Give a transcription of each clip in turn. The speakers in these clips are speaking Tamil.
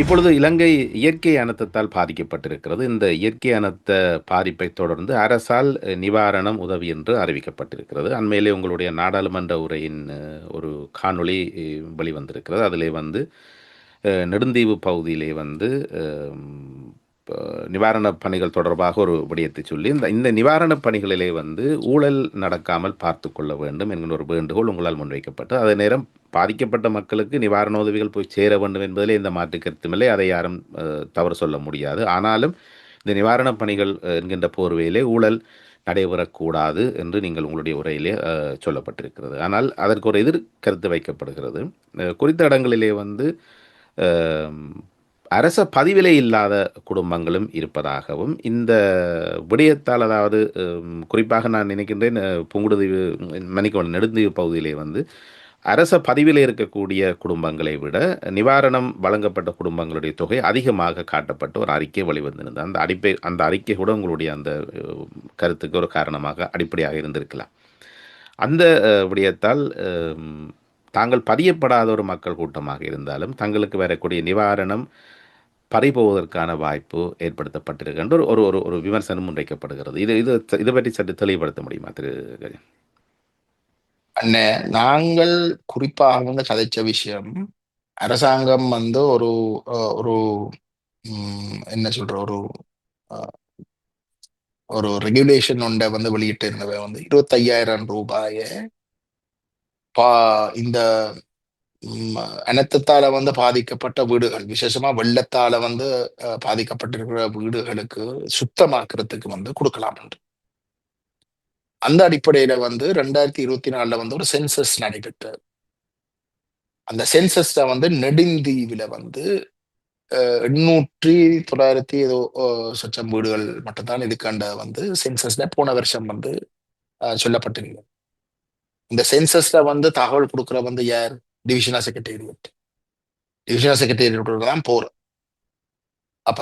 இப்பொழுது இலங்கை இயற்கை அனர்த்தத்தால் பாதிக்கப்பட்டிருக்கிறது. இந்த இயற்கை அனர்த்த பாதிப்பை தொடர்ந்து அரசால் நிவாரணம் உதவி என்று அறிவிக்கப்பட்டிருக்கிறது. அண்மையிலே உங்களுடைய நாடாளுமன்ற உரையின் ஒரு காணொளி வெளிவந்திருக்கிறது. அதிலே வந்து நெடுந்தீவு பகுதியிலே வந்து நிவாரணப் பணிகள் தொடர்பாக ஒரு விடயத்தை சொல்லி, இந்த இந்த நிவாரணப் பணிகளிலே வந்து ஊழல் நடக்காமல் பார்த்து கொள்ள வேண்டும் என்கின்ற ஒரு வேண்டுகோள் உங்களால் முன்வைக்கப்பட்டு அதே நேரம் பாதிக்கப்பட்ட மக்களுக்கு நிவாரண உதவிகள் போய் சேர வேண்டும் என்பதிலே இந்த மாற்று கருத்துமில்லை அதை யாரும் தவறு சொல்ல முடியாது. ஆனாலும் இந்த நிவாரணப் பணிகள் என்கின்ற போர்வையிலே ஊழல் நடைபெறக்கூடாது என்று நீங்கள் உங்களுடைய உரையிலே சொல்லப்பட்டிருக்கிறது. ஆனால் அதற்கு ஒரு எதிர் கருத்து வைக்கப்படுகிறது. குறித்த இடங்களிலே வந்து அரச பதிவிலே இல்லாத குடும்பங்களும் இருப்பதாகவும், இந்த விடயத்தால் அதாவது குறிப்பாக நான் நினைக்கின்றேன் புங்குடுதீவு மன்னிக்கவும் நெடுந்தீவு பகுதியிலே வந்து அரச பதிவில் இருக்கக்கூடிய குடும்பங்களை விட நிவாரணம் வழங்கப்பட்ட குடும்பங்களுடைய தொகை அதிகமாக காட்டப்பட்டு ஒரு அறிக்கை வெளிவந்திருந்தது. அந்த அடிப்பை அந்த அறிக்கை கூட உங்களுடைய அந்த கருத்துக்கு ஒரு காரணமாக அடிப்படையாக இருந்திருக்கலாம். அந்த விடயத்தால் தாங்கள் பதியப்படாத ஒரு மக்கள் கூட்டமாக இருந்தாலும், தங்களுக்கு வரக்கூடிய நிவாரணம் பறிபோவதற்கான வாய்ப்பு ஏற்படுத்தப்பட்டிருக்கின்ற ஒரு ஒரு ஒரு விமர்சனம் முன்வைக்கப்படுகிறது. இது இது இது பற்றி சற்று தெளிவுபடுத்த முடியுமா திரு கஜன்? அண்ணே, நாங்கள் குறிப்பாக வந்து கதைச்ச விஷயம், அரசாங்கம் வந்து ஒரு ஒரு என்ன சொல்ற ஒரு ஒரு ரெகுலேஷன் ஒண்ட வந்து வெளியிட்டு இருந்தவன் வந்து ரூ. 25,000 பா இந்த அனத்தத்தால வந்து பாதிக்கப்பட்ட வீடுகள், விசேஷமா வெள்ளத்தால வந்து பாதிக்கப்பட்டிருக்கிற வீடுகளுக்கு சுத்தமாக்குறதுக்கு வந்து கொடுக்கலாம் அந்த அடிப்படையில வந்து 2024ல வந்து ஒரு சென்சஸ் நடைபெற்றது. அந்த சென்சஸ்ல வந்து நெடுந்தீவில வந்து எண்ணூற்றி தொள்ளாயிரத்தி ஏதோ சொச்சம் வீடுகள் மட்டும்தான் இதுக்காண்ட வந்து சென்சஸ்ல போன வருஷம் வந்து அ சொல்லப்பட்டிருந்தது. இந்த சென்சஸ்ல வந்து தகவல் கொடுக்கற வந்து யார்? Divisional secretariat. டிவிஷனல் செக்ரட்டேரியட் தான் போறோம். அப்ப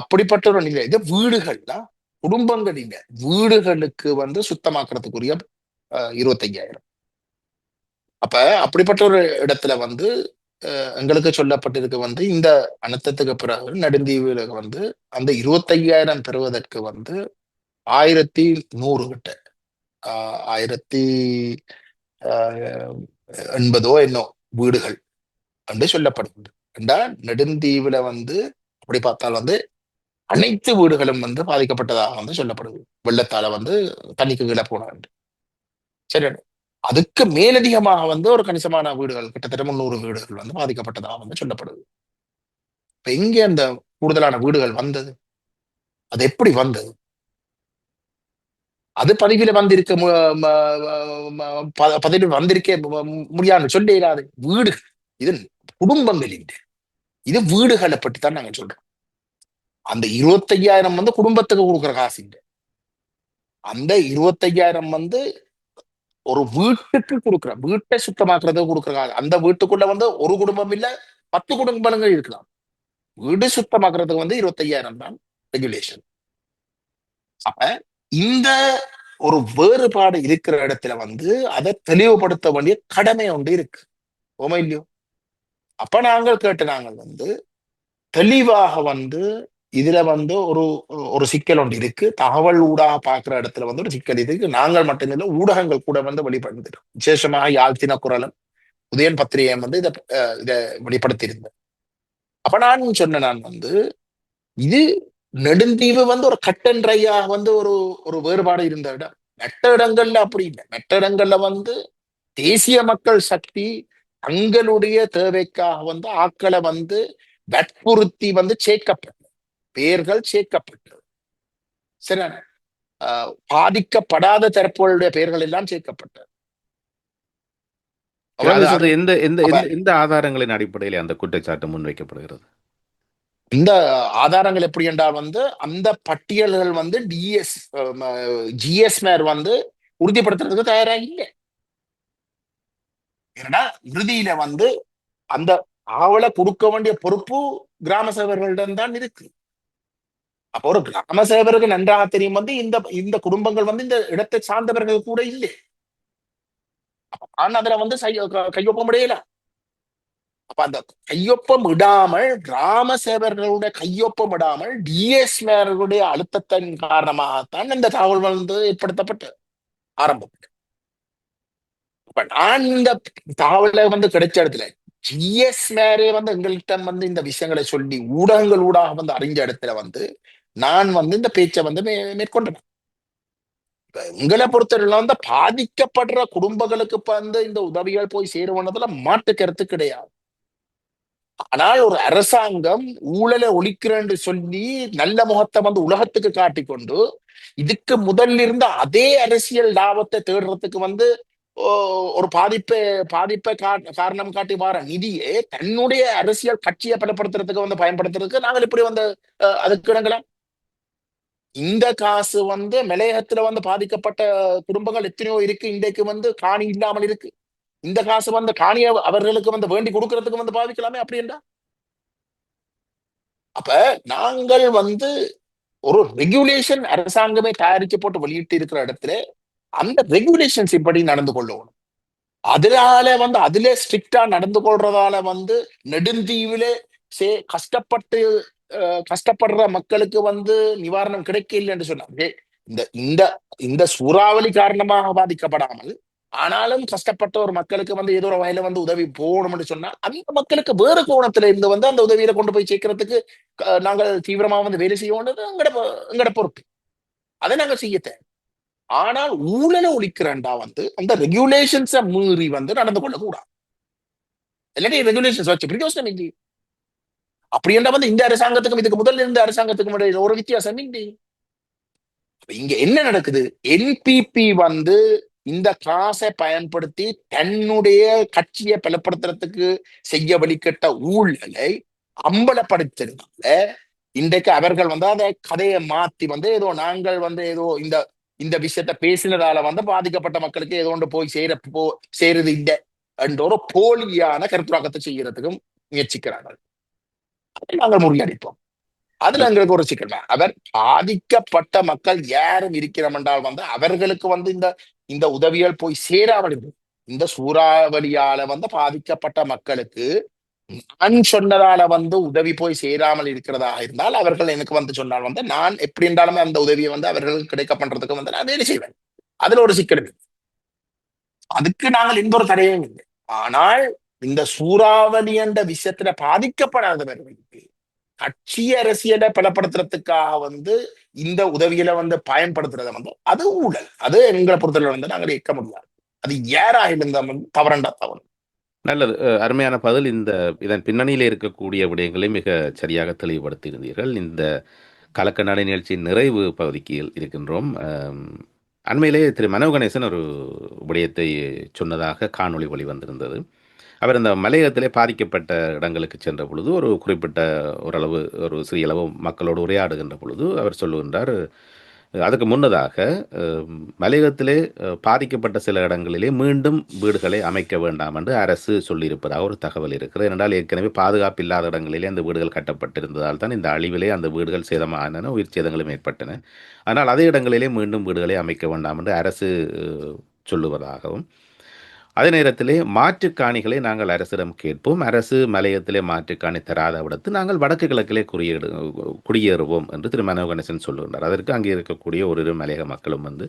அப்படிப்பட்ட ஒரு நிலை இது வீடுகள்னா குடும்பங்கள் இல்ல. வீடுகளுக்கு வந்து சுத்தமாக்குறதுக்குரிய அ 25,000 அப்ப அப்படிப்பட்ட ஒரு இடத்துல வந்து எங்களுக்கு சொல்லப்பட்டிருக்கு வந்து இந்த அனர்த்தத்துக்கு பிறகு நெடுந்தீவுல வந்து அந்த 25,000 பெறுவதற்கு வந்து 1,100 கிட்ட ஆயிரத்தி எண்பதோ என்னோ வீடுகள் என்று சொல்லப்படுகின்றது ஏண்டா நெடுந்தீவுல வந்து அப்படி பார்த்தால் வந்து அனைத்து வீடுகளும் வந்து பாதிக்கப்பட்டதாக வந்து சொல்லப்படுது. வெள்ளத்தால வந்து தண்ணிக்கு கீழே போன சரி. அதுக்கு மேலதிகமாக வந்து ஒரு கணிசமான வீடுகள் கிட்டத்தட்ட 300 வீடுகள் வந்து பாதிக்கப்பட்டதாக வந்து சொல்லப்படுது. இப்ப எங்கே அந்த கூடுதலான வீடுகள் வந்தது? அது எப்படி வந்தது? அது பதிவில வந்திருக்க பதவியில் ப வந்திருக்க முடியாது சொல்ல இயலாது. வீடு இது குடும்பங்கள் இல்ல. இது வீடுகளை பற்றி தான் நாங்க சொல்றோம். அந்த 25,000 வந்து குடும்பத்துக்கு கொடுக்குற காசு அந்த 25,000 வந்து ஒரு வீட்டுக்கு கொடுக்குற வீட்டை சுத்தமாக்குறதுக்கு கொடுக்குற காசு. அந்த வீட்டுக்குள்ள வந்து ஒரு குடும்பம் இல்ல 10 குடும்பங்கள் இருக்கலாம். வீடு சுத்தமாக்குறதுக்கு வந்து 25,000 தான் ரெகுலேஷன். அப்ப இந்த ஒரு வேறுபாடு இருக்கிற இடத்துல வந்து அதை தெளிவுபடுத்த வேண்டிய கடமை ஒன்று இருக்கு. ஓமா இல்லையோ? அப்ப நாங்கள் கேட்டு நாங்கள் வந்து தெளிவாக வந்து இதுல வந்து ஒரு ஒரு சிக்கல் ஒன்று இருக்கு. தகவல் ஊடாக பார்க்குற இடத்துல வந்து ஒரு சிக்கல் இருக்கு. நாங்கள் மட்டுமில்லை ஊடகங்கள் கூட வந்து வெளிப்படுத்திடும் விசேஷமாக யாழ் தினக்குரலும் உதயன் பத்திரிகையும் வந்து இதை இதை வெளிப்படுத்தியிருந்தேன். அப்ப நான் சொன்ன நான் வந்து இது நெடுந்தீவு வந்து ஒரு கட்டன் ட்ரையா வந்து ஒரு ஒரு வேறுபாடு இருந்த இடம். மெட்ட இடங்கள்ல அப்படி இல்லை. மெட்ட இடங்கள்ல வந்து தேசிய மக்கள் சக்தி தங்களுடைய தேவைக்காக வந்து ஆக்களை வந்து வற்புறுத்தி வந்து சேர்க்கப்பட்டது. பெயர்கள் சேர்க்கப்பட்டது. சரியான பாதிக்கப்படாத தரப்புகளுடைய பெயர்கள் எல்லாம் சேர்க்கப்பட்டது. எந்த எந்த எந்த ஆதாரங்களின் அடிப்படையில் அந்த குற்றச்சாட்டு முன்வைக்கப்படுகிறது? இந்த ஆதாரங்கள் எப்படி என்றால் வந்து அந்த பட்டியல்கள் வந்து டிஎஸ் ஜிஎஸ் மேர் வந்து உறுதிப்படுத்துறதுக்கு தயாராக இல்லை. ஏன்னா இறுதியில வந்து அந்த ஆவலை கொடுக்க வேண்டிய பொறுப்பு கிராம சேவர்களிடம் தான் இருக்கு. அப்போ ஒரு கிராம சேவருக்கு நன்றாக தெரியும் வந்து இந்த இந்த குடும்பங்கள் வந்து இந்த இடத்தை சார்ந்தவர்கள் கூட இல்லை. ஆனா நான் அதுல வந்து கையொப்ப முடியல. அப்ப அந்த கையொப்பம் இடாமல் ராமசேவர்களுடைய கையொப்பம் இடாமல் டிஎஸ்மேர்களுடைய அழுத்தத்தின் காரணமாகத்தான் இந்த தகவல் வந்து ஏற்படுத்தப்பட்டு ஆரம்பம் இப்ப நான் இந்த தகவலை வந்து கிடைச்ச இடத்துல ஜிஎஸ் மேரே வந்து எங்கள்கிட்ட வந்து இந்த விஷயங்களை சொல்லி ஊடகங்கள் ஊடாக வந்து அறிஞ்ச இடத்துல வந்து நான் வந்து இந்த பேச்சை வந்து மே- மேற்கொண்டேன். உங்களை எங்களை பொறுத்தவரையில வந்து பாதிக்கப்படுற குடும்பங்களுக்கு வந்து இந்த உதவிகள் போய் சேருவனதுல மாட்டு கருத்து கிடையாது. ஆனால் ஒரு அரசாங்கம் ஊழலை ஒழிக்கிறேன்னு சொல்லி நல்ல முகத்தை வந்து உலகத்துக்கு காட்டிக்கொண்டு இதுக்கு முதல்ல இருந்த அதே அரசியல் லாபத்தை தேடுறதுக்கு வந்து ஒரு பாதிப்பை பாதிப்பை கா- காரணம் காட்டி வர நிதியை தன்னுடைய அரசியல் கட்சியை பலப்படுத்துறதுக்கு வந்து பயன்படுத்துறதுக்கு நாங்கள் இப்படி வந்து அதுக்கு இடங்கலாம் இந்த காசு வந்து மலையகத்துல வந்து பாதிக்கப்பட்ட குடும்பங்கள் எத்தனையோ இருக்கு. இன்றைக்கு வந்து காணி இல்லாமல் இருக்கு. இந்த காசு வந்து காணிய அவர்களுக்கு வந்து வேண்டி கொடுக்கறதுக்கு வந்து பாதிக்கலாமே அப்படின்றா அப்ப நாங்கள் வந்து ஒரு ரெகுலேஷன் அரசாங்கமே தயாரிக்க போட்டு வெளியிட்டு இருக்கிற இடத்துல அந்த ரெகுலேஷன்ஸ் இப்படி நடந்து கொள்ளணும். அதனால வந்து அதுல ஸ்ட்ரிக்டா நடந்து கொள்றதால வந்து நெடுந்தீவில சே கஷ்டப்பட்டு அஹ், கஷ்டப்படுற மக்களுக்கு வந்து நிவாரணம் கிடைக்கல என்று சொன்னாங்க இந்த இந்த இந்த சூறாவளி காரணமாக பாதிக்கப்படாமல் ஆனாலும் கஷ்டப்பட்ட ஒரு மக்களுக்கு வந்து ஏதோ ஒரு வயல வந்து உதவி போகணும்னு சொன்னா அந்த மக்களுக்கு வேறு கோணத்துல இருந்து வந்து அந்த உதவியில கொண்டு போய் சேர்க்கறதுக்கு நாங்கள் தீவிரமா வந்து வேலை செய்யணும்ன்றது எங்கட எங்கட பொறுப்பு. அதை நாங்க செய்யத்த ஆனால் ஊழலை ஒழிக்கிறண்டா வந்து அந்த ரெகுலேஷன்ஸை மீறி வந்து நடந்து கொள்ளக்கூடாது. இல்லாட்டி ரெகுலேஷன்ஸ் வச்சு பிரியோசனம் இல்லை அப்படி என்றா வந்து இந்த அரசாங்கத்துக்கும் இதுக்கு முதல்ல இருந்த அரசாங்கத்துக்கும் இடையில ஒரு வித்தியாசம் இல்லை இங்க என்ன நடக்குது? என்பிபி வந்து இந்த காசை பயன்படுத்தி தன்னுடைய கட்சியை பலப்படுத்துறதுக்கு செய்ய வழிகட்ட ஊழலை அம்பலப்படுத்தினால இன்றைக்கு அவர்கள் வந்து அந்த கதையை மாத்தி வந்து ஏதோ நாங்கள் வந்து ஏதோ இந்த இந்த விஷயத்த பேசினதால வந்து பாதிக்கப்பட்ட மக்களுக்கு ஏதோ ஒன்று போய் சேர போ சேருது இல்லை என்ற ஒரு போலியான கருத்துராக்கத்தை செய்யறதுக்கும் முயற்சிக்கிறார்கள். அதை நாங்கள் முறியடிப்போம். அதுல எங்களுக்கு ஒரு சிக்கல். அவர் பாதிக்கப்பட்ட மக்கள் யாரும் இருக்கிறோம் என்றால் வந்து அவர்களுக்கு வந்து இந்த இந்த உதவிகள் போய் சேராமல். இந்த சூறாவளியால வந்து பாதிக்கப்பட்ட மக்களுக்கு நான் சொன்னதால வந்து உதவி போய் சேராமல் இருக்கிறதாக இருந்தால் அவர்கள் எனக்கு வந்து சொன்னால் வந்து நான் எப்படி இருந்தாலுமே அந்த உதவியை வந்து அவர்களுக்கு கிடைக்க பண்றதுக்கு வந்து நான் வேலை செய்வேன். அதுல ஒரு சிக்கல் அதுக்கு நாங்கள் எந்த ஒரு தடையும் இல்லை ஆனால் இந்த சூறாவளி என்ற விஷயத்துல பாதிக்கப்படாதவர்களுக்கு கட்சி அரசியலை பலப்படுத்துறதுக்காக வந்து இந்த உதவியில வந்து பயன்படுத்துறத வந்து அது ஊழல். அது எங்களை பொறுத்தவரை வந்து நாங்கள் ஏற்க முடியாது. அது யாராக இருந்தால் தவறண்டா தவறு. நல்லது. அஹ், அருமையான பதில். இந்த இதன் பின்னணியில் இருக்கக்கூடிய விடயங்களை மிக சரியாக தெளிவுபடுத்தியிருந்தீர்கள். இந்த கலக்கநாடு நிகழ்ச்சியின் நிறைவு பகுதிக்கு இருக்கின்றோம். அண்மையிலே திரு மனோ கணேசன் ஒரு விடயத்தை சொன்னதாக காணொளி வெளிவந்திருந்தது அவர் இந்த மலையகத்திலே பாதிக்கப்பட்ட இடங்களுக்கு சென்ற பொழுது ஒரு குறிப்பிட்ட ஓரளவு ஒரு சிறிய அளவு மக்களோடு உரையாடுகின்ற பொழுது அவர் சொல்லுகின்றார் அதுக்கு முன்னதாக மலையகத்திலே பாதிக்கப்பட்ட சில இடங்களிலே மீண்டும் வீடுகளை அமைக்க வேண்டாம் என்று அரசு சொல்லியிருப்பதாக ஒரு தகவல் இருக்கிறது. என்றால் ஏற்கனவே பாதுகாப்பு இல்லாத இடங்களிலே அந்த வீடுகள் கட்டப்பட்டிருந்ததால் தான் இந்த அழிவிலே அந்த வீடுகள் சேதமானன உயிர் சேதங்களும் ஏற்பட்டன. ஆனால் அதே இடங்களிலே மீண்டும் வீடுகளை அமைக்க வேண்டாம் என்று அரசு சொல்லுவதாகவும் அதே நேரத்திலே மாற்றுக் காணிகளை நாங்கள் அரசிடம் கேட்போம். அரசு மலையத்திலே மாற்றுக் காணி தராத விடத்து நாங்கள் வடக்கு கிழக்கிலே குடியேறு குடியேறுவோம் என்று திரு. மனோ கணேசன் சொல்லுகின்றார். அதற்கு அங்கே இருக்கக்கூடிய ஒரு மலையக மக்களும் வந்து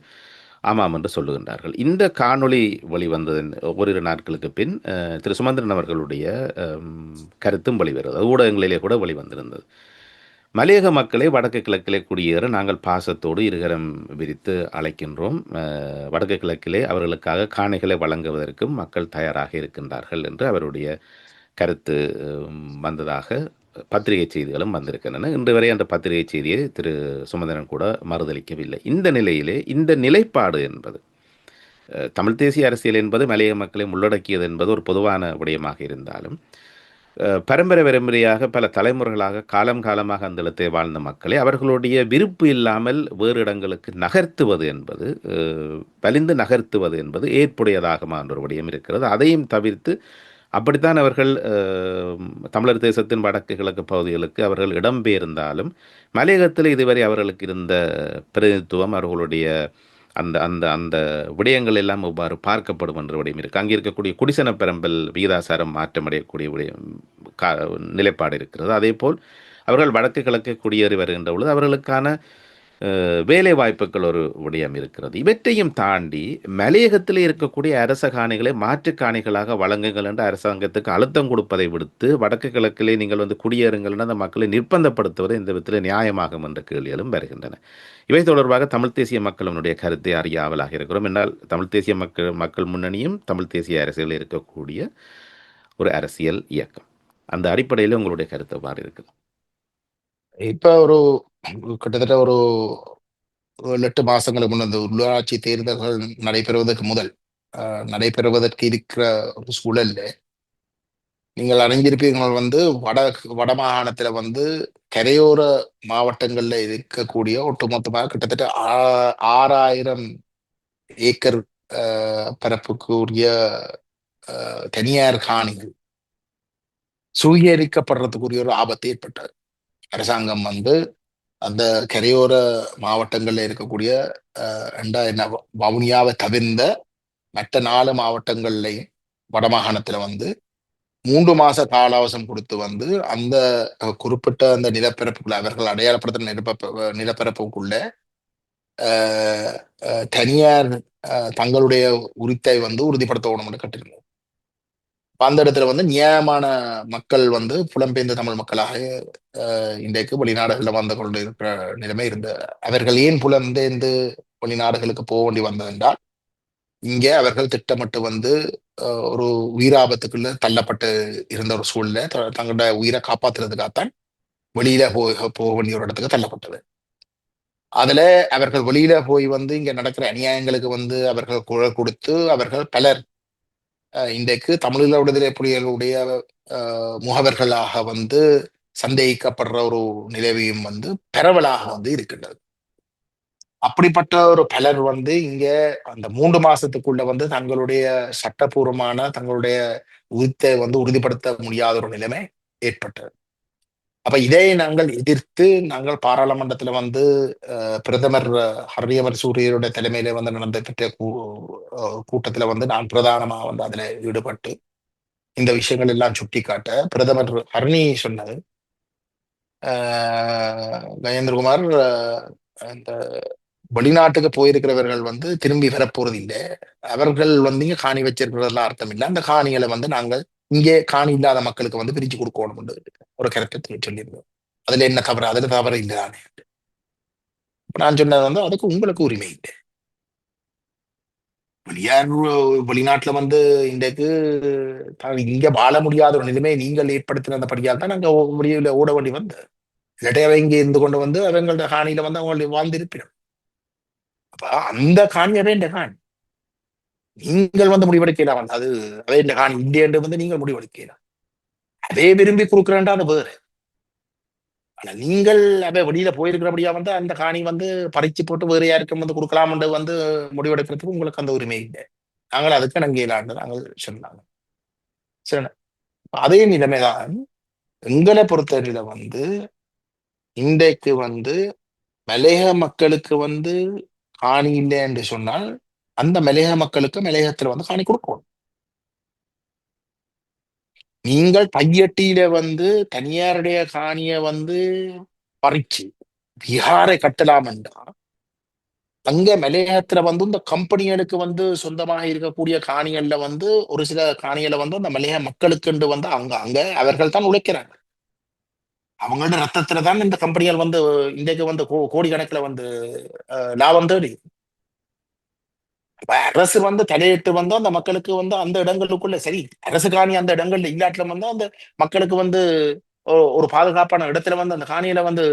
ஆமாம் என்று சொல்லுகின்றார்கள். இந்த காணொளி வெளிவந்ததன் ஓரிரு நாட்களுக்கு பின் திரு. சுமந்திரன் அவர்களுடைய கருத்தும் வெளிவருது. ஊடகங்களிலே கூட வெளிவந்திருந்தது. மலையக மக்களை வடக்கு கிழக்கிலே குடியேற நாங்கள் பாசத்தோடு இருகரம் விரித்து அழைக்கின்றோம். வடக்கு கிழக்கிலே அவர்களுக்காக காணிகளை வழங்குவதற்கும் மக்கள் தயாராக இருக்கின்றார்கள் என்று அவருடைய கருத்து வந்ததாக பத்திரிகை செய்திகளும் வந்திருக்கின்றன. இன்று வரை அந்த பத்திரிகை செய்தியை திரு. சுமந்திரன் கூட மறுதளிக்கவில்லை. இந்த நிலையிலே இந்த நிலைப்பாடு என்பது தமிழ் தேசிய அரசியல் என்பது மலையக மக்களை உள்ளடக்கியது என்பது ஒரு பொதுவான விடயமாக இருந்தாலும் பரம்பரை பரம்பரையாக பல தலைமுறைகளாக காலம் காலமாக அந்த இடத்தை வாழ்ந்த மக்களை அவர்களுடைய விருப்பு இல்லாமல் வேறு இடங்களுக்கு நகர்த்துவது என்பது வலிந்து நகர்த்துவது என்பது ஏற்புடையதாக ஒரு விடயம் இருக்கிறது. அதையும் தவிர்த்து அப்படித்தான் அவர்கள் தமிழர் தேசத்தின் வடக்கு கிழக்கு பகுதிகளுக்கு அவர்கள் இடம்பெயர்ந்தாலும் மலையகத்தில் இதுவரை அவர்களுக்கு இருந்த பிரதிநிதித்துவம் அவர்களுடைய அந்த அந்த அந்த விடயங்கள் எல்லாம் எவ்வாறு பார்க்கப்படும் என்ற விடயம் இருக்குது அங்கே இருக்கக்கூடிய குடிசன பெரம்பல் விகிதாசாரம் மாற்றமடையக்கூடிய விடய கா நிலைப்பாடு இருக்கிறது. அதேபோல் அவர்கள் வடக்கு கிழக்கு குடியேறி வருகின்ற பொழுது அவர்களுக்கான வேலை வாய்ப்புகள் ஒரு விடயம் இருக்கிறது. இவற்றையும் தாண்டி மலையகத்தில் இருக்கக்கூடிய அரச காணிகளை மாற்றுக் காணிகளாக வழங்குங்கள் என்று அரசாங்கத்துக்கு அழுத்தம் கொடுப்பதை விடுத்து வடக்கு கிழக்கிலே நீங்கள் வந்து குடியேறுங்கள் அந்த மக்களை நிர்பந்தப்படுத்துவது இந்த விதத்தில் நியாயமாகும் என்ற கேள்விகளும் வருகின்றன. இவை தொடர்பாக தமிழ் தேசிய மக்களினுடைய கருத்தை அறிய ஆவலாக இருக்கிறோம். என்றால் தமிழ் தேசிய மக்கள் மக்கள் முன்னணியும் தமிழ் தேசிய அரசியலில் இருக்கக்கூடிய ஒரு அரசியல் இயக்கம். அந்த அடிப்படையில் உங்களுடைய கருத்து வாறு இருக்குது? இப்ப ஒரு கிட்டத்தட்ட ஒரு எட்டு மாசங்களுக்கு முன்ன அந்த உள்ளாட்சி தேர்தல்கள் நடைபெறுவதற்கு முதல் நடைபெறுவதற்கு இருக்கிற ஒரு சூழல்ல நீங்கள் அறிஞ்சிருப்பீர்கள் வந்து வட வடமாகாணத்துல வந்து கரையோர மாவட்டங்கள்ல இருக்கக்கூடிய ஒட்டுமொத்தமாக கிட்டத்தட்ட ஆ- ஆறாயிரம் ஏக்கர் பரப்புக்குரிய தனியார் காணிகள் சுவீகரிக்கப்படுறதுக்குரிய ஒரு ஆபத்து ஏற்பட்டது. அரசாங்கம் வந்து அந்த கரையோர மாவட்டங்கள்ல இருக்கக்கூடிய அஹ், ரெண்டா என்ன வவுனியாவை தவிர்ந்த மற்ற நாலு மாவட்டங்கள்லையும் வடமாகாணத்துல வந்து மூன்று மாச காலாவசம் கொடுத்து வந்து அந்த குறிப்பிட்ட அந்த நிலப்பரப்புக்குள்ள அவர்கள் அடையாளப்படுத்த நிலப்ப நிலப்பரப்புக்குள்ள அஹ், தனியார் அஹ், தங்களுடைய உரித்தை வந்து உறுதிப்படுத்தணும்னு கட்டிருந்தோம் கட்டிருந்தது. அந்த இடத்துல வந்து நியாயமான மக்கள் வந்து புலம்பெயர்ந்த தமிழ் மக்களாக இன்றைக்கு வெளிநாடுகளில் வந்து கொண்டு இருக்கிற நிலைமை இருந்த அவர்கள் ஏன் புலம்பெயர்ந்து வெளிநாடுகளுக்கு போக வேண்டி வந்ததென்றால் இங்கே அவர்கள் திட்டமிட்டு வந்து அஹ், ஒரு உயிராபத்துக்குள்ள தள்ளப்பட்டு இருந்த ஒரு சூழ்நிலை த- தங்களோட உயிரை காப்பாத்துறதுக்காகத்தான் வெளியில போய் போக வேண்டிய ஒரு இடத்துக்கு தள்ளப்பட்டது. அதுல அவர்கள் வெளியில போய் வந்து இங்க நடக்கிற அநியாயங்களுக்கு வந்து அவர்கள் குரல் கொடுத்து அவர்கள் பலர் இன்றைக்கு தமிழீழ விடுதலை புலிகளுடைய முகவர்களாக வந்து சந்தேகிக்கப்படுற ஒரு நிலவையும் வந்து பரவலாக வந்து இருக்கின்றது. அப்படிப்பட்ட ஒரு பலர் வந்து இங்க அந்த மூன்று மாசத்துக்குள்ள வந்து தங்களுடைய சட்டபூர்வமான தங்களுடைய உரித்தை வந்து உறுதிப்படுத்த முடியாத ஒரு நிலைமை ஏற்பட்டது. அப்ப இதை நாங்கள் எதிர்த்து நாங்கள் பாராளுமன்றத்துல வந்து பிரதமர் ஹரியவர் சூரியருடைய தலைமையில வந்து நடந்த கூட்டத்துல வந்து நான் பிரதானமா வந்து அதுல ஈடுபட்டு இந்த விஷயங்கள் எல்லாம் சுட்டிக்காட்ட பிரதமர் ஹரணி சொன்னது. ஆஹ், கஜேந்திரகுமார் இந்த அந்த வெளிநாட்டுக்கு போயிருக்கிறவர்கள் வந்து திரும்பி வரப்போறது இல்லை அவர்கள் வந்து காணி வச்சிருக்கிறதெல்லாம் அர்த்தம் இல்லை. அந்த காணிகளை வந்து நாங்கள் இங்கே காணி இல்லாத மக்களுக்கு வந்து பிரிச்சு கொடுக்கணும் ஒரு கருத்தை சொல்லியிருந்தோம். அதுல என்ன தவறு? அதுல தவறு இல்லைதானே இப்ப நான் சொன்னது வந்து அதுக்கு உங்களுக்கு உரிமை இல்லை. வெளியார் வெளிநாட்டுல வந்து இன்றைக்கு தான் இங்க வாழ முடியாத ஒரு நிலைமை நீங்கள் ஏற்படுத்தின படியால் தான் நாங்க முடியல ஓட வேண்டி வந்து இல்லாட்டி அவன் இங்கே இருந்து கொண்டு வந்து அவங்களோட காணியில வந்து அவங்களுடைய வாழ்ந்திருப்பிடும் அப்ப அந்த காணி அவே இந்த காணி. நீங்கள் வந்து முடிவெடுக்கலாம் வந்து அது அதே இந்த காணி இல்லையென்று வந்து நீங்கள் முடிவெடுக்கலாம் அதே விரும்பி கொடுக்குறேன்டா அது வேறு. ஆனா நீங்கள் அவை வெளியில போயிருக்கிறபடியா வந்து அந்த காணி வந்து பறிச்சு போட்டு வேறு யாருக்கும் வந்து கொடுக்கலாம்னு வந்து முடிவெடுக்கிறதுக்கு உங்களுக்கு அந்த உரிமை இல்லை. நாங்கள் அதுக்கு நங்கையிலாண்டு நாங்கள் சொன்னாங்க. சரி. அதே நிலைமைதான் எங்களை பொறுத்தவரையில வந்து இன்றைக்கு வந்து மலையக மக்களுக்கு வந்து காணி இல்லை என்று சொன்னால் அந்த மலையக மக்களுக்கு மலையகத்துல வந்து காணி கொடுக்கணும். நீங்கள் பையட்டியில வந்து தனியாருடைய காணிய வந்து பறிச்சு விஹாரை கட்டலாம் என்றா அங்க மலையகத்துல வந்து இந்த கம்பெனிகளுக்கு வந்து சொந்தமாக இருக்கக்கூடிய காணிகள்ல வந்து ஒரு சில காணிகளை வந்து அந்த மலையக மக்களுக்கு வந்து அங்க அங்க அவர்கள் தான் உழைக்கிறாங்க அவங்களோட ரத்தத்துல தான் இந்த கம்பெனிகள் வந்து இன்றைக்கு வந்து கோ- கோடிக்கணக்குல வந்து அஹ், லாபம் தேடி அரசு வந்து தலையிட்டு வந்து அந்த மக்களுக்கு வந்து அந்த இடங்களுக்குள்ள சரி அரசு காணி அந்த இடங்கள்ல இல்லாட்டில வந்தா அந்த மக்களுக்கு வந்து ஒரு பாதுகாப்பான இடத்துல வந்து அந்த காணியில வந்து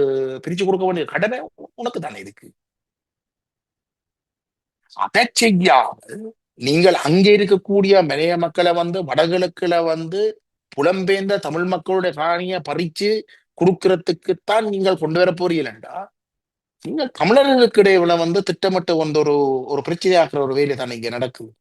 பிரிச்சு கொடுக்க வேண்டிய கடமை உனக்கு தானே இருக்கு. அதை செய்யாமல் நீங்கள் அங்கே இருக்கக்கூடிய மலைய மக்களை வந்து வடகிழக்குல வந்து புலம்பெயர்ந்த தமிழ் மக்களுடைய காணியை பறிச்சு கொடுக்கறதுக்குத்தான் நீங்கள் கொண்டு வர போறீங்களா நீங்கள் தமிழர்களுக்கு இடையில வந்து திட்டமிட்டு வந்து ஒரு ஒரு பிரச்சனையாக்குற ஒரு வேலை தான் இங்க நடக்குது.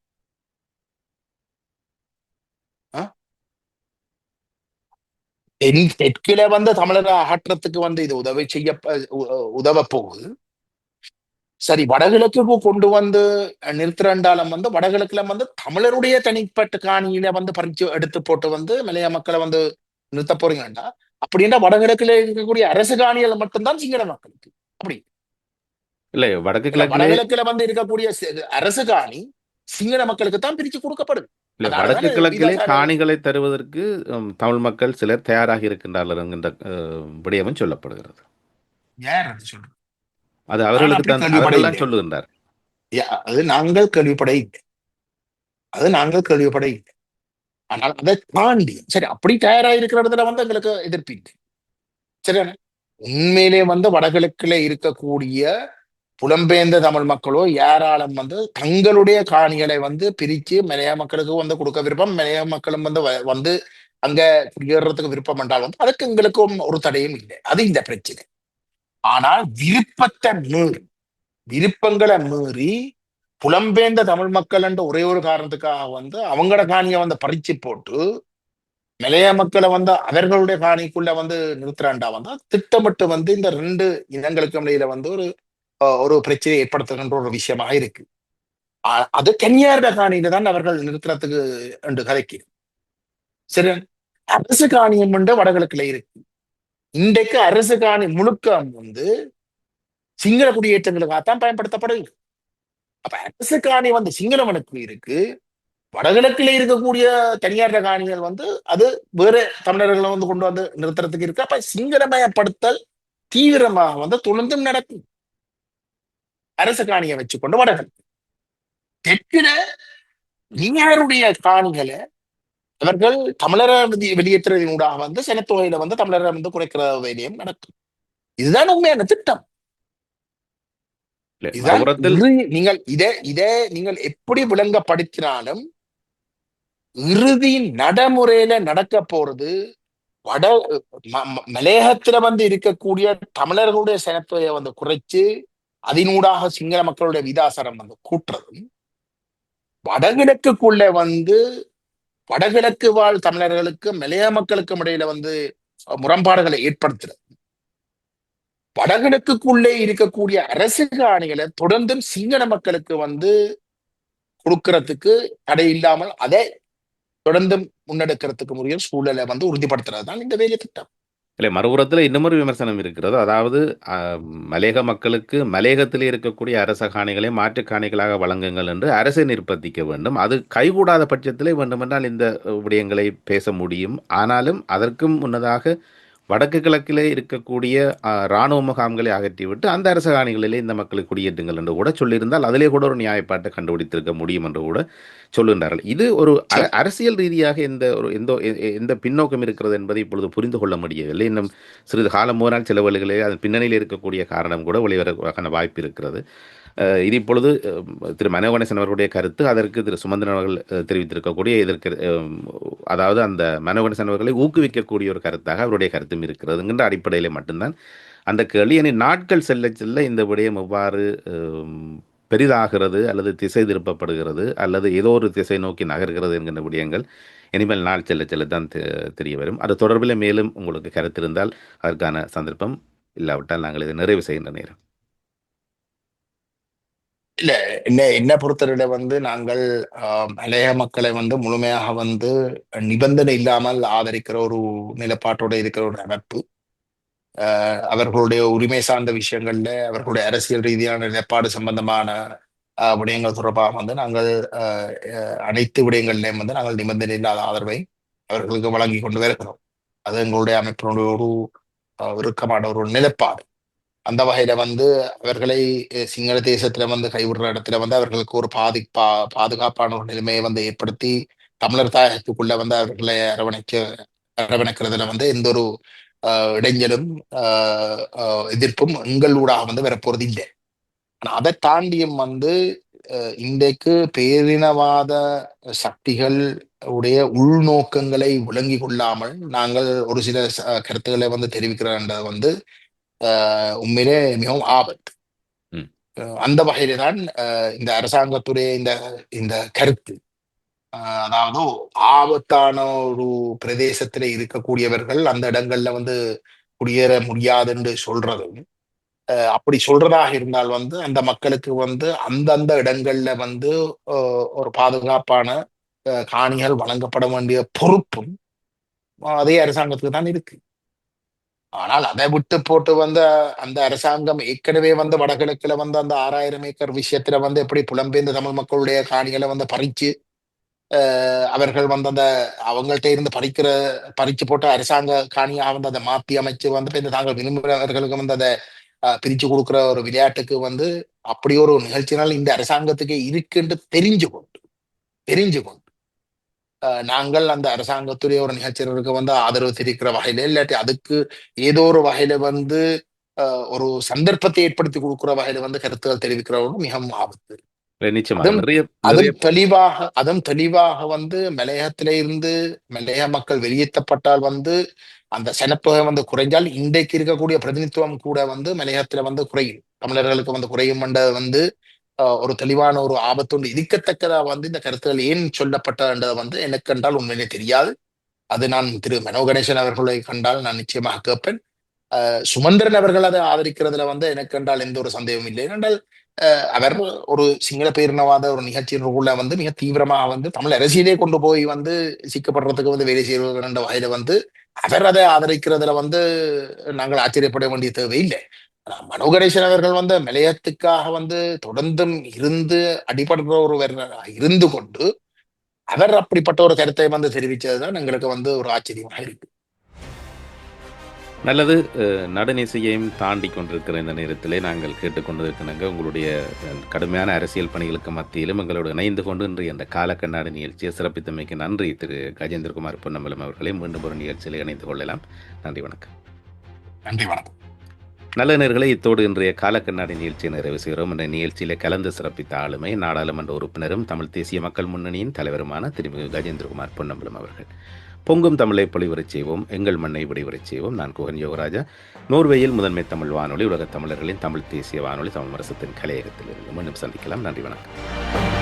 தென் தெற்கில வந்து தமிழரை அகற்றத்துக்கு வந்து இது உதவி செய்ய உ- உதவ போகுது. சரி வடகிழக்குக்கு கொண்டு வந்து நிறுத்துறண்டாலும் வந்து வடகிழக்குல வந்து தமிழருடைய தனிப்பட்ட காணியில வந்து பறிச்சு எடுத்து போட்டு வந்து மலைய மக்களை வந்து நிறுத்த போறீங்கடா அப்படின்னா வடகிழக்குல இருக்கக்கூடிய அரசு காணிகள் மட்டும்தான் சிங்கள மக்களுக்கு. அப்படி. இல்லை வடக்கு இல்ல, கிழக்கிலே வடகிழக்குல வந்து இருக்கக்கூடிய அரசு காணி சிங்கள மக்களுக்கு தான் பிரிச்சு கொடுக்கப்படுது. இல்லை வடக்கு கிழக்கிலே காணிகளை தருவதற்கு தமிழ் மக்கள் சிலர் தயாராகி இருக்கின்றார்கள் என்கின்ற விடயமும் சொல்லப்படுகிறது. யார் அது சொல்றது? அது அவர்களுக்கு தான் சொல்லுகின்றார். அது நாங்கள் கேள்விப்பட இல்லை. அது நாங்கள் கேள்விப்பட ஆனால் அதை தாண்டி சரி அப்படி தயாரா இருக்கிற இடத்துல வந்து எங்களுக்கு எதிர்ப்பு சரியான உண்மையிலே வந்து வடகிழக்குல இருக்கக்கூடிய புலம்பெயர்ந்த தமிழ் மக்களோ யாராலும் வந்து தங்களுடைய காணிகளை வந்து பிரித்து மலைய மக்களுக்கு வந்து கொடுக்க விருப்பம் மலைய மக்களும் வந்து வ- வந்து அங்க குடியேறதுக்கு விருப்பம் என்றால் வந்து அதுக்கு எங்களுக்கும் ஒரு தடையும் இல்லை. அது இந்த பிரச்சனை. ஆனால் விருப்பத்தை மீறி விருப்பங்களை மீறி புலம்பெயர்ந்த தமிழ் மக்கள் என்ற ஒரே ஒரு காரணத்துக்காக வந்து அவங்களோட காணியை வந்து பறிச்சு போட்டு மலைய மக்களை வந்து அவர்களுடைய காணிக்குள்ள வந்து நிறுத்துறாண்டா வந்து திட்டமிட்டு வந்து இந்த ரெண்டு இனங்களுக்கு இடையில வந்து ஒரு ஒரு பிரச்சனையை ஏற்படுத்துகின்ற ஒரு விஷயமாக இருக்கு. அது கன்னியார்ட காணியில தான் அவர்கள் நிறுத்துறதுக்கு என்று கதைக்கு சரி அரசு காணியம் என்று வடகிழக்குல இருக்கு. இன்றைக்கு அரசு காணி முழுக்க வந்து சிங்கள குடியேற்றங்களுக்காகத்தான் பயன்படுத்தப்படுது அப்ப அரசு காணி வந்து சிங்களவனுக்கு இருக்கு. வடகிழக்குல இருக்கக்கூடிய தனியார் காணிகள் வந்து அது வேற தமிழர்களை வந்து கொண்டு வந்து நிறுத்துறதுக்கு இருக்கு. அப்ப சிங்களமயப்படுத்தல் தீவிரமாக வந்து தொடர்ந்தும் நடக்கும். அரசு காணியை வச்சுக்கொண்டு வடகிழக்கு தெற்கில நீயாருடைய காணிகளை அவர்கள் தமிழரை வெளி- வெளியேற்றுவதனூடாக வந்து சனத்தொகையில வந்து தமிழரை வந்து குறைக்கிற வேலையும் நடக்கும். இதுதான் உண்மையான திட்டம். நீங்கள் இதை இதை நீங்கள் எப்படி விளங்கப்படுத்தினாலும் இறுதி நடைமுறையில நடக்க போறது வட மலையகத்துல வந்து இருக்கக்கூடிய தமிழர்களுடைய சனத்தொகையை வந்து குறைச்சு அதனூடாக சிங்கள மக்களுடைய விதாசரம் வந்து கூட்டுறதும் வடகிழக்குக்குள்ள வந்து வடகிழக்கு வாழ் தமிழர்களுக்கு மலைய மக்களுக்கும் இடையில வந்து முரண்பாடுகளை ஏற்படுத்துறது. வடகிழக்குக்குள்ளே இருக்கக்கூடிய அரசு காணிகளை தொடர்ந்தும் சிங்கள மக்களுக்கு வந்து கொடுக்கறதுக்கு தடை இல்லாமல் அதை தொடர்ந்து முன்னெடுக்கிறதுக்கு உரிய சூழலை வந்து உறுதிப்படுத்துறது தான் இந்த வேலை திட்டம் இல்லை மறுபுறத்தில் இன்னமொரு விமர்சனம் இருக்கிறது. அதாவது மலேக மலையக மக்களுக்கு மலையகத்தில் இருக்கக்கூடிய அரச காணிகளை மாற்றுக் காணிகளாக வழங்குங்கள் என்று அரசை நிர்பந்திக்க வேண்டும். அது கைகூடாத பட்சத்திலே வேண்டுமென்றால் இந்த விடயங்களை பேச முடியும். ஆனாலும் அதற்கும் முன்னதாக வடக்கு கிழக்கிலே இருக்கக்கூடிய இராணுவ முகாம்களை அகற்றிவிட்டு அந்த அரச காணிகளிலே இந்த மக்களை குடியேற்றுங்கள் என்று கூட சொல்லியிருந்தால் அதிலே கூட ஒரு நியாயப்பாட்டை கண்டுபிடித்திருக்க முடியும் என்று கூட சொல்லுகின்றார்கள் இது ஒரு. அரசியல் ரீதியாக எந்த ஒரு எந்த எந்த பின்னோக்கம் இருக்கிறது என்பதை இப்பொழுது புரிந்து கொள்ள முடியவில்லை. இன்னும் சிறிது காலம் போனால் சில வழிகளே அதன் பின்னணியில் இருக்கக்கூடிய காரணம் கூட வெளிவரக்கான வாய்ப்பு இருக்கிறது. இது இப்பொழுது திரு மனோகணேசன் அவர்களுடைய கருத்து அதற்கு திரு சுமந்திரன் அவர்கள் தெரிவித்திருக்கக்கூடிய இதற்கு அதாவது அந்த மனோகணேசன் அவர்களை ஊக்குவிக்கக்கூடிய ஒரு கருத்தாக அவருடைய கருத்தும் இருக்கிறதுங்கிற அடிப்படையில் மட்டும்தான் அந்த கேள்வி. என நாட்கள் செல்ல செல்ல இந்த விடயம் எவ்வாறு பெரிதாகிறது அல்லது திசை திருப்பப்படுகிறது அல்லது ஏதோ ஒரு திசை நோக்கி நகர்கிறது என்கின்ற விடயங்கள் இனிமேல் நாள் செல்ல செல்ல தான் தெ- தெரிய வரும். அது தொடர்பில் மேலும் உங்களுக்கு கருத்து இருந்தால் அதற்கான சந்தர்ப்பம் இல்லாவிட்டால் நாங்கள் இதை நிறைவு செய்கின்ற நேரம். இல்ல என்ன என்ன பொறுத்தவரை வந்து நாங்கள் ஆஹ், மலைய மக்களை வந்து முழுமையாக வந்து நிபந்தனை இல்லாமல் ஆதரிக்கிற ஒரு நிலப்பாட்டோட இருக்கிற ஒரு அமைப்பு. ஆஹ், அவர்களுடைய உரிமை சார்ந்த விஷயங்கள்ல அவர்களுடைய அரசியல் ரீதியான நிலப்பாடு சம்பந்தமான ஆஹ், விடயங்கள் தொடர்பாக வந்து நாங்கள் ஆஹ், ஆஹ், அனைத்து விடயங்கள்லையும் வந்து நாங்கள் நிபந்தனை இல்லாத ஆதரவை அவர்களுக்கு வழங்கி கொண்டு வருகிறோம். அது எங்களுடைய அமைப்பினுடைய ஒரு ஆஹ், இறுக்கமான ஒரு நிலைப்பாடு. அந்த வகையில வந்து அவர்களை சிங்கள தேசத்துல வந்து கைவிடுற இடத்துல வந்து அவர்களுக்கு ஒரு பாதி பா பாதுகாப்பான ஒரு நிலைமையை வந்து ஏற்படுத்தி தமிழர் தாயகத்துக்குள்ள வந்து அவர்களை அரவணைக்க அரவணைக்கிறதுல வந்து எந்த ஒரு அஹ் இடைஞ்சலும் ஆஹ், எதிர்ப்பும் எங்களூடாக வந்து வரப்போறது இல்லை. ஆனா அதை தாண்டியும் வந்து அஹ், இன்றைக்கு பேரினவாத சக்திகள் உடைய உள்நோக்கங்களை விளங்கி கொள்ளாமல் நாங்கள் ஒரு சில கருத்துக்களை வந்து தெரிவிக்கிறோன்றது வந்து ஆஹ், உண்மையிலே மிகவும் ஆபத்து. ம். அஹ், அந்த வகையில தான் அஹ், இந்த அரசாங்கத்துடைய இந்த இந்த கருத்து. ஆஹ், அதாவது ஆபத்தான ஒரு பிரதேசத்துல இருக்கக்கூடியவர்கள் அந்த இடங்கள்ல வந்து குடியேற முடியாதுன்னு சொல்றதும் அஹ், அப்படி சொல்றதாக இருந்தால் வந்து அந்த மக்களுக்கு வந்து அந்தந்த இடங்கள்ல வந்து அஹ், ஒரு பாதுகாப்பான அஹ், காணிகள் வழங்கப்பட வேண்டிய பொறுப்பும் அதே அரசாங்கத்துக்கு தான் இருக்கு. ஆனால் அதை விட்டு போட்டு வந்த அந்த அரசாங்கம் ஏற்கனவே வந்து வடகிழக்குல வந்து அந்த ஆறாயிரம் ஏக்கர் விஷயத்துல வந்து எப்படி புலம்பெயர்ந்த தமிழ் மக்களுடைய காணிகளை வந்து பறிச்சு அஹ், அவர்கள் வந்து அந்த அவங்கள்ட்ட இருந்து பறிக்கிற பறிச்சு போட்ட அரசாங்க காணியாக வந்து அதை மாத்தி அமைச்சு வந்து இந்த தாங்கள் விரும்புகிறவர்களுக்கு வந்து அதை பிரிச்சு கொடுக்கிற ஒரு விளையாட்டுக்கு வந்து அப்படி ஒரு நிகழ்ச்சினால் இந்த அரசாங்கத்துக்கு இருக்குன்னு தெரிஞ்சு கொண்டு தெரிஞ்சு கொண்டு நாங்கள் அந்த அரசாங்கத்துடைய ஒரு நிகழ்ச்சிகளுக்கு வந்து ஆதரவு தெரிவிக்கிற வகையில இல்லாட்டி அதுக்கு ஏதோ ஒரு வகையில வந்து ஒரு சந்தர்ப்பத்தை ஏற்படுத்தி கொடுக்கிற வகையில வந்து கருத்துக்கள் தெரிவிக்கிறவங்க மிகவும் ஆபத்து. அதுவும் தெளிவாக அதுவும் தெளிவாக வந்து மலையகத்தில இருந்து மலையக மக்கள் வெளியேற்றப்பட்டால் வந்து அந்த சனத்தொகை வந்து குறைஞ்சால் இன்றைக்கு இருக்கக்கூடிய பிரதிநிதித்துவம் கூட வந்து மலையகத்துல வந்து குறையும். தமிழர்களுக்கு வந்து குறையும் என்ற வந்து ஒரு தெளிவான ஒரு ஆபத்தொண்டு. இருக்கத்தக்கதா வந்து இந்த கருத்துக்கள் ஏன் சொல்லப்பட்டதுன்றதை வந்து எனக்கு கண்டால் உண்மையிலே தெரியாது. அது நான் திரு மனோ கணேசன் அவர்களை கண்டால் நான் நிச்சயமாக கேட்பேன். சுமந்திரன் அவர்கள் அதை ஆதரிக்கிறதுல வந்து எனக்கு கண்டால் எந்த ஒரு சந்தேகமும் இல்லை. என்றால் அஹ், அவர் ஒரு சிங்கள பேரினவாத ஒரு நிகழ்ச்சியினருக்குள்ள வந்து மிக தீவிரமாக வந்து தமிழ் அரசியலே கொண்டு போய் வந்து சிக்கப்படுறதுக்கு வந்து வேலை செய்வது என்ற வகையில வந்து அவர் அதை ஆதரிக்கிறதுல வந்து நாங்கள் ஆச்சரியப்பட வேண்டிய தேவையில்லை. ஆனா, மனோ கணேசன் அவர்கள் வந்து மலையத்துக்காக வந்து தொடர்ந்தும் இருந்து அடிபடுற ஒருவர் இருந்து கொண்டு அவர் அப்படிப்பட்ட ஒரு கருத்தை வந்து தெரிவித்ததுதான் எங்களுக்கு வந்து ஒரு ஆச்சரியமாக இருக்கு. நல்லது. அஹ், நடுநிசையையும் தாண்டி கொண்டிருக்கிற இந்த நேரத்திலே நாங்கள் கேட்டுக்கொண்டிருக்கிறங்க உங்களுடைய கடுமையான அரசியல் பணிகளுக்கு மத்தியிலும் எங்களோடு இணைந்து கொண்டு இன்று இந்த காலக்கண்ணாடி நிகழ்ச்சியை சிறப்பித்தமைக்கு நன்றி. திரு. கஜேந்திரகுமார் பொன்னம்பலம் அவர்களே மீண்டும் ஒரு நிகழ்ச்சியில் இணைந்து கொள்ளலாம். நன்றி வணக்கம். நன்றி வணக்கம். நல்ல நேர்களை இத்தோடு இன்றைய காலக்கண்ணாடி நிகழ்ச்சியை நிறைவு செய்கிறோம். இந்த நிகழ்ச்சியிலே கலந்து சிறப்பித்த ஆளுமை நாடாளுமன்ற உறுப்பினரும் தமிழ் தேசிய மக்கள் முன்னணியின் தலைவருமான திருமிகு கஜேந்திரகுமார் பொன்னம்பலம் அவர்கள். பொங்கும் தமிழை பொலிவரச் செய்வோம் எங்கள் மண்ணை விடைவரச் செய்வோம். நான் குகன் யோகராஜா. நோர்வேயில் முதன்மை தமிழ் வானொலி உலகத் தமிழர்களின் தமிழ் தேசிய வானொலி தமிழ் அரசத்தின் கலையகத்தில் இருந்து மீண்டும் சந்திக்கலாம். நன்றி வணக்கம்.